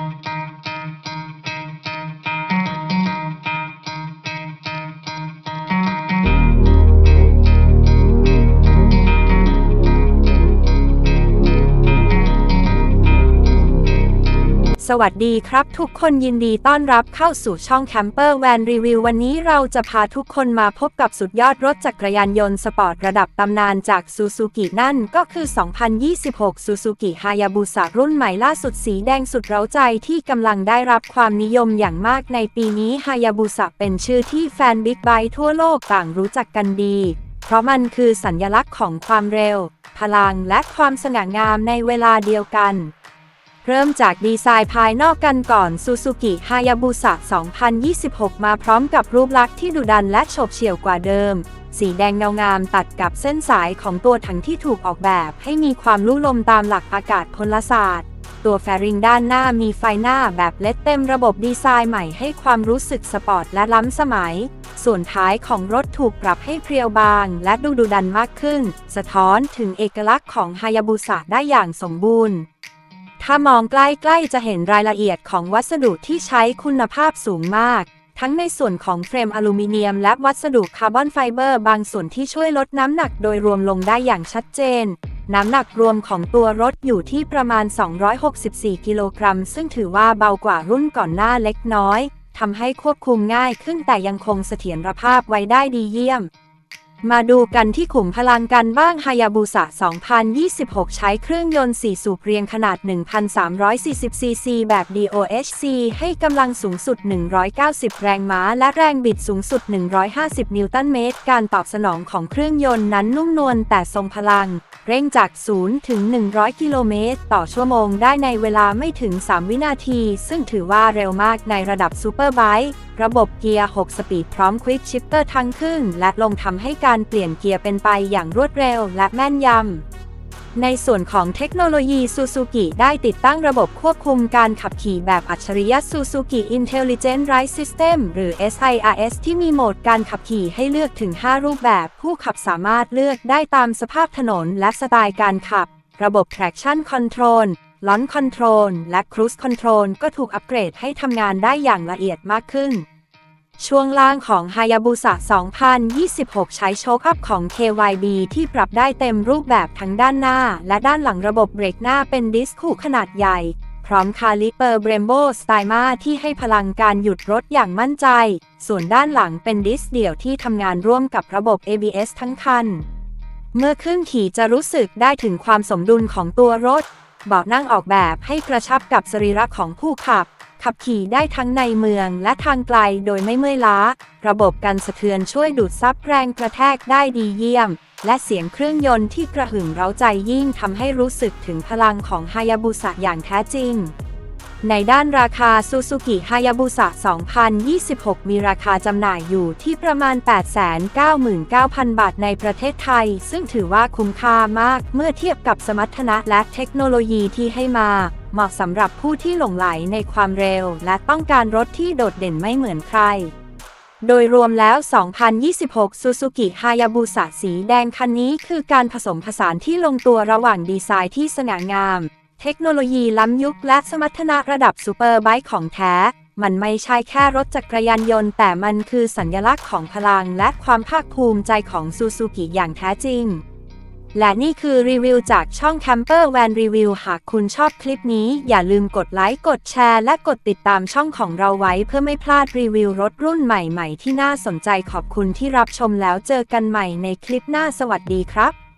Thank you. สวัสดีครับ ทุกคนยินดีต้อนรับเข้าสู่ช่องแคมเปอร์แวนรีวิววันนี้เราจะพาทุกคนมาพบกับสุดยอดรถจักรยานยนต์สปอร์ตระดับตำนานจากซูซูกินั่นก็คือ 2026 ซูซูกิฮายาบุสะรุ่นใหม่ล่าสุดสีแดงสุดเร้าใจที่กำลังได้รับความนิยมอย่างมากในปีนี้ฮายาบุสะเป็นชื่อที่แฟนบิ๊กไบค์ทั่วโลกต่างรู้จักกันดี เพราะมันคือสัญลักษณ์ของความเร็ว พลังและความสง่างามในเวลาเดียวกัน เริ่มจากดีไซน์ภายนอกกันก่อน Suzuki Hayabusa 2026 มาพร้อมกับรูปลักษณ์ที่ดุดันและโฉบเฉี่ยวกว่าเดิม สีแดงเงางามตัดกับเส้นสายของตัวถังที่ถูกออกแบบ ให้มีความลุ่ลมตามหลักอากาศพลศาสตร์ ตัวแฟริงด้านหน้ามีไฟหน้าแบบเล็ดเต็มระบบดีไซน์ใหม่ให้ความรู้สึกสปอร์ตและล้ำสมัย ส่วนท้ายของรถถูกปรับให้เพรียวบาง และดูดุดันมากขึ้น สะท้อนถึงเอกลักษณ์ของฮายาบุสะได้อย่างสมบูรณ์ ถ้ามองใกล้ๆจะเห็นรายละเอียดของวัสดุที่ใช้คุณภาพสูงมาก ทั้งในส่วนของเฟรมอลูมิเนียมและวัสดุคาร์บอนไฟเบอร์บางส่วนที่ช่วยลดน้ำหนักโดยรวมลงได้อย่างชัดเจน น้ำหนักรวมของตัวรถอยู่ที่ประมาณ 264 กิโลกรัม ซึ่งถือว่าเบากว่ารุ่นก่อนหน้าเล็กน้อยทำให้ควบคุมง่ายขึ้นแต่ยังคงเสถียรภาพไว้ได้ดีเยี่ยม มาดูกันที่ขุมพลังกันบ้างฮายาบุสะ2026 ใช้เครื่องยนต์ 4 สูบเรียงขนาด 1,340 ซีซี แบบ DOHC ให้กำลังสูงสุด 190 แรงม้า และแรงบิดสูงสุด 150 นิวตันเมตร การตอบสนองของเครื่องยนต์นั้นนุ่มนวลแต่ทรงพลัง เร่งจาก 0 ถึง 100 กิโลเมตร ต่อชั่วโมงได้ในเวลาไม่ถึง 3 วินาที ซึ่งถือว่าเร็วมากในระดับซูเปอร์ไบค์ระบบเกียร์ 6 สปีดพร้อมควิกชิปเตอร์ทั้งขึ้น และลงทำให้การการเปลี่ยนเกียร์เป็นไปอย่างรวดเร็วและแม่นยำ ในส่วนของเทคโนโลยีซูซูกิได้ติดตั้งระบบควบคุมการขับขี่แบบอัจฉริยะ Suzuki Intelligent Ride System หรือ SIRS ที่มีโหมดการขับขี่ให้เลือกถึง 5 รูปแบบ ผู้ขับสามารถเลือกได้ตามสภาพถนนและสไตล์การขับ ระบบ traction control launch control และ cruise control ก็ถูกอัปเกรดให้ทำงานได้อย่างละเอียดมากขึ้น ช่วงล่างของ Hayabusa 2026 ใช้โชคอัพของ KYB ที่ปรับได้เต็มรูปแบบทั้งด้านหน้า และด้านหลังระบบเบรกหน้าเป็นดิสคู่ขนาดใหญ่ พร้อมคาลิเปอร์เบรมโบสไตมาที่ให้พลังการหยุดรถอย่างมั่นใจ ส่วนด้านหลังเป็นดิสเดี่ยวที่ทำงานร่วมกับระบบ ABS ทั้งคัน เมื่อขึ้นขี่จะรู้สึกได้ถึงความสมดุลของตัวรถ เบาะนั่งออกแบบให้กระชับกับสรีระของผู้ขับ ขับขี่ได้ทั้งในเมืองและทางไกลโดยไม่เมื่อยล้า ระบบกันสะเทือนช่วยดูดซับแรงกระแทกได้ดีเยี่ยม และเสียงเครื่องยนต์ที่กระหึ่มเร้าใจยิ่งทำให้รู้สึกถึงพลังของฮายาบุสะอย่างแท้จริงในด้านราคา Suzuki Hayabusa 2026 มีราคาจำหน่ายอยู่ที่ประมาณ 899,000 บาทในประเทศไทย ซึ่งถือว่าคุ้มค่ามากเมื่อเทียบกับสมรรถนะและเทคโนโลยีที่ให้มา เหมาะสำหรับผู้ที่หลงไหลในความเร็ว และต้องการรถที่โดดเด่นไม่เหมือนใคร โดยรวมแล้ว 2026 Suzuki Hayabusa สีแดงคันนี้คือการผสมผสานที่ลงตัวระหว่างดีไซน์ที่สง่างาม เทคโนโลยีล้ำยุคและสมรรถนะระดับซูเปอร์ไบค์ของแท้ มันไม่ใช่แค่รถจักรยานยนต์ แต่มันคือสัญลักษณ์ของพลังและความภาคภูมิใจของซูซูกิอย่างแท้จริง และนี่คือรีวิวจากช่อง Camper Van Review หากคุณชอบคลิปนี้ อย่าลืมกดไลค์ กดแชร์ และกดติดตามช่องของเราไว้เพื่อไม่พลาดรีวิวรถรุ่นใหม่ ๆ ที่น่าสนใจขอบคุณที่รับชมแล้วเจอกันใหม่ในคลิปหน้าสวัสดีครับ